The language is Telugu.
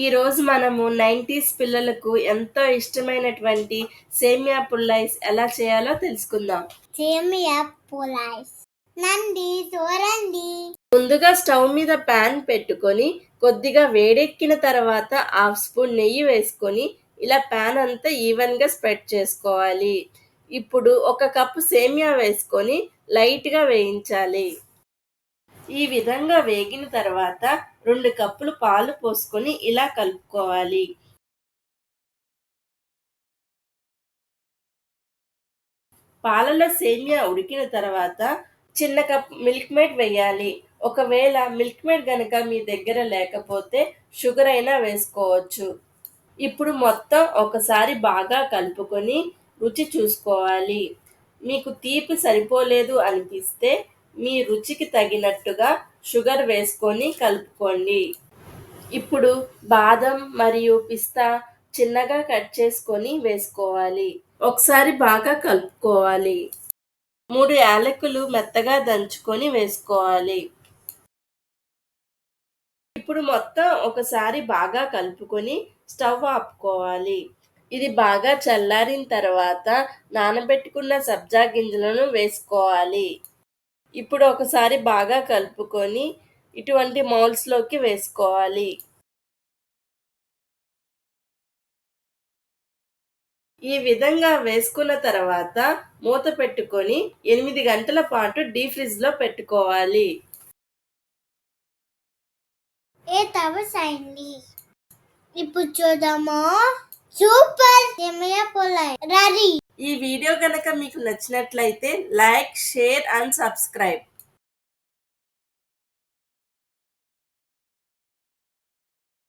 ఈరోజు మనము నైంటీస్ పిల్లలకు ఎంతో ఇష్టమైనటువంటి సేమియా పుల్లైస్ ఎలా చేయాలో తెలుసుకుందాం. సేమియా పులాయిస్ నంది చూడండి ముందుగా స్టవ్ మీద ప్యాన్ పెట్టుకొని కొద్దిగా వేడెక్కిన తర్వాత హాఫ్ స్పూన్ నెయ్యి వేసుకొని ఇలా ప్యాన్ అంతా ఈవెన్గా స్ప్రెడ్ చేసుకోవాలి. ఇప్పుడు ఒక కప్పు సేమియా వేసుకొని లైట్గా వేయించాలి. ఈ విధంగా వేగిన తర్వాత రెండు కప్పులు పాలు పోసుకొని ఇలా కలుపుకోవాలి. పాలలో సేమియా ఉడికిన తర్వాత చిన్న కప్ మిల్క్ మేడ్ వేయాలి. ఒకవేళ మిల్క్ మేడ్ గనక మీ దగ్గర లేకపోతే షుగర్ అయినా వేసుకోవచ్చు. ఇప్పుడు మొత్తం ఒకసారి బాగా కలుపుకొని రుచి చూసుకోవాలి. మీకు తీపి సరిపోలేదు అనిపిస్తే మీ రుచికి తగినట్టుగా షుగర్ వేసుకొని కలుపుకోండి. ఇప్పుడు బాదం మరియు పిస్తా చిన్నగా కట్ చేసుకొని వేసుకోవాలి. ఒకసారి బాగా కలుపుకోవాలి. మూడు యాలకులు మెత్తగా దంచుకొని వేసుకోవాలి. ఇప్పుడు మొత్తం ఒకసారి బాగా కలుపుకొని స్టవ్ ఆపుకోవాలి. ఇది బాగా చల్లారిన తర్వాత నానబెట్టుకున్న సబ్జా గింజలను వేసుకోవాలి. ఇప్పుడు ఒకసారి బాగా కలుపుకొని ఇటువంటి మౌల్స్లోకి వేసుకోవాలి. ఈ విధంగా వేసుకున్న తర్వాత మూత పెట్టుకొని ఎనిమిది గంటల పాటు డీ ఫ్రిజ్లో పెట్టుకోవాలి. ఏ తవస్ అయింది ఇప్పుడు చూద్దామా? సూపర్ సేమియా ఈ వీడియో కనుక మీకు నచ్చినట్లయితే లైక్ షేర్ అండ్ సబ్స్క్రైబ్.